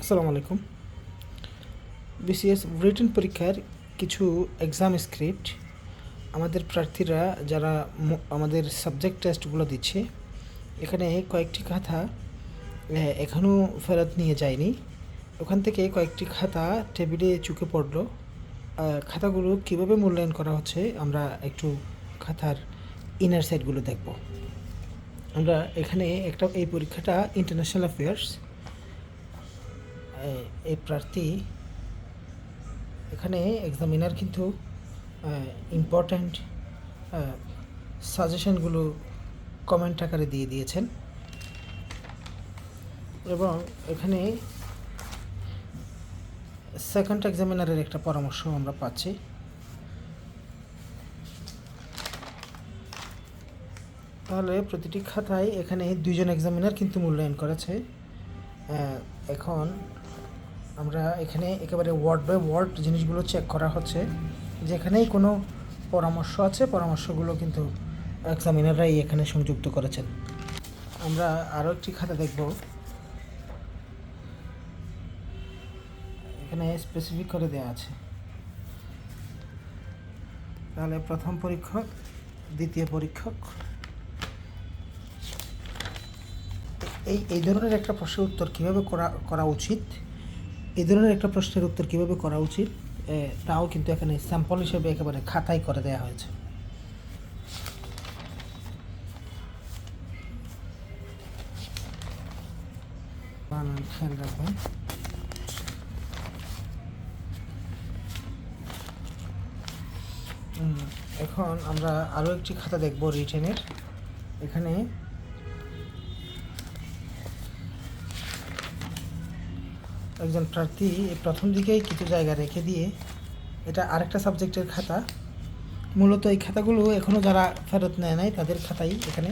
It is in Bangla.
আসসালামু আলাইকুম। বিসিএস রিটেন পরীক্ষার কিছু এক্সাম স্ক্রিপ্ট আমাদের প্রার্থীরা যারা আমাদের সাবজেক্ট টেস্টগুলো দিচ্ছে, এখানে কয়েকটি খাতা এখনও ফেরত নিয়ে যায়নি। ওখান থেকে কয়েকটি খাতা টেবিলে চুকে পড়ল। খাতাগুলো কীভাবে মূল্যায়ন করা হচ্ছে আমরা একটু খাতার ইনার সাইডগুলো দেখব। আমরা এখানে একটা, এই পরীক্ষাটা ইন্টারন্যাশনাল অ্যাফেয়ার্স এই প্রার্থী এখানে এক্সামিনার কিন্তু ইম্পর্ট্যান্ট সাজেশনগুলো কমেন্ট আকারে দিয়ে দিয়েছেন। এবং এখানে সেকেন্ড এক্সামিনারের একটা পরামর্শ আমরা পাচ্ছি। তাহলে প্রতিটি খাতায় এখানে দুইজন এক্সামিনার কিন্তু মূল্যায়ন করেছে। এখন আমরা এখানে একেবারে ওয়ার্ড বাই ওয়ার্ড জিনিসগুলো চেক করা হচ্ছে, যেখানেই কোনো পরামর্শ আছে, পরামর্শগুলো কিন্তু এক্সামিনাররাই এখানে সংযুক্ত করেছেন। আমরা আরও একটি খাতা দেখব। এখানে স্পেসিফিক করে দেওয়া আছে। তাহলে প্রথম পরীক্ষক, দ্বিতীয় পরীক্ষক। এই এই ধরনের একটা প্রশ্নের উত্তর কীভাবে করা করা উচিত? এই ধরনের একটা প্রশ্নের উত্তর কীভাবে করা উচিত? তাও কিন্তু এখানে স্যাম্পল হিসেবে একেবারে খাতায় করে দেওয়া হয়েছে। বানান এখন আমরা আরও একটি খাতা দেখব রিটেনের এখানে একজন প্রার্থী প্রথম দিকেই কিছু জায়গা রেখে দিয়ে এটা আরেকটা সাবজেক্টের খাতা। মূলত এই খাতাগুলো এখনও যারা ফেরত নেয় নাই, তাদের খাতাই এখানে